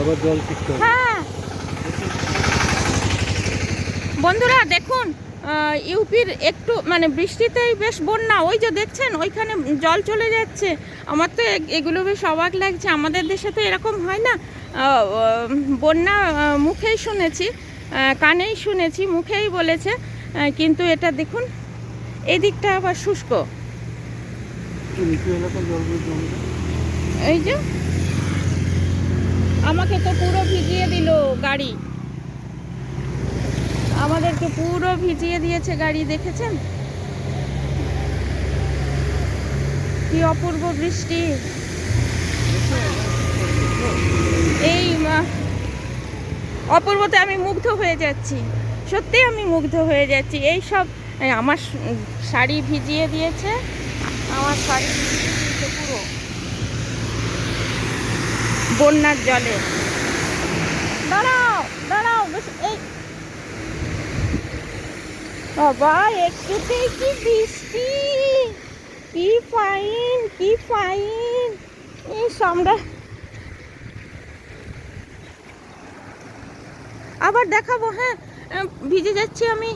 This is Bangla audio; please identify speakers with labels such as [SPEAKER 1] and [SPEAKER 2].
[SPEAKER 1] আবার জল শিখতে
[SPEAKER 2] হ্যাঁ। বন্ধুরা দেখুন ইউপির একটু মানে বৃষ্টিতেই বেশ বন্যা। ওই যে দেখছেন ওইখানে জল চলে যাচ্ছে। আমার তো এগুলো বেশ অবাক লাগছে। আমাদের দেশে তো এরকম হয় না। বন্যা মুখেই শুনেছি কানেই শুনেছি মুখেই বলেছে। কিন্তু এটা দেখুন এদিকটা আবার শুষ্ক। এই যে আমাকে তো পুরো ভিজিয়ে দিল গাড়ি। আমাদেরকে পুরো ভিজিয়ে দিয়েছে গাড়ি, দেখেছেন? কি অপূর্ব বৃষ্টি। এই অপূর্বতে আমি মুগ্ধ হয়ে যাচ্ছি। সত্যি আমি মুগ্ধ হয়ে যাচ্ছি। এই সব আমার শাড়ি ভিজিয়ে দিয়েছে। আমার শাড়ি ভিজিয়ে দিয়েছে পুরো বন্যার জলে। দাঁড়াও দাঁড়াও এই। বাবা একটুতেই কি বৃষ্টি? কি ফাইন কি ফাইন এই আমরা আবার দেখাবো হ্যাঁ ভিজে যাচ্ছি আমি।